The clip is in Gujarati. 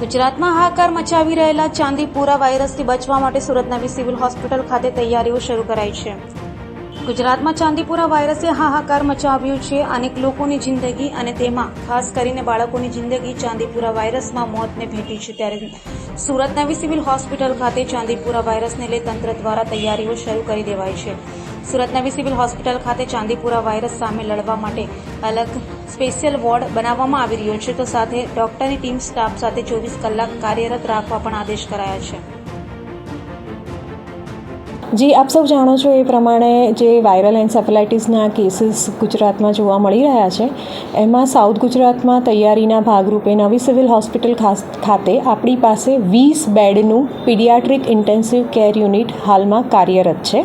ગુજરાતમાં હાહાકાર મચાવી રહેલા ચાંદીપુરા વાયરસથી બચવા માટે સુરત નવી સિવિલ હોસ્પિટલ ખાતે તૈયારીઓ શરૂ કરાઈ છે. ગુજરાતમાં ચાંદીપુરા વાયરસે હાહાકાર મચાવ્યું છે. અનેક લોકોની જિંદગી અને તેમાં ખાસ કરીને બાળકોની જિંદગી ચાંદીપુરા વાયરસમાં મોતને ભેટી છે. ત્યારે સુરત નવી સિવિલ હોસ્પિટલ ખાતે ચાંદીપુરા વાયરસને લઈ તંત્ર દ્વારા તૈયારીઓ શરૂ કરી દેવાઈ છે. સુરત નવી સિવિલ હોસ્પિટલ ખાતે ચાંદીપુરા વાયરસ સામે લડવા માટે અલગ સ્પેશિયલ વોર્ડ બનાવવામાં આવી રહ્યો છે. તો સાથે ડોક્ટરની ટીમ, સ્ટાફ સાથે ચોવીસ કલાક કાર્યરત રાખવા પણ આદેશ કરાયા છે. જી, આપ સૌ જાણો છો એ પ્રમાણે જે વાયરલ એન્સેફેલાઇટિસના કેસીસ ગુજરાતમાં જોવા મળી રહ્યા છે, એમાં સાઉથ ગુજરાતમાં તૈયારીના ભાગરૂપે નવી સિવિલ હોસ્પિટલ ખાતે આપણી પાસે વીસ બેડનું પીડિયાટ્રિક ઇન્ટેન્સિવ કેર યુનિટ હાલમાં કાર્યરત છે.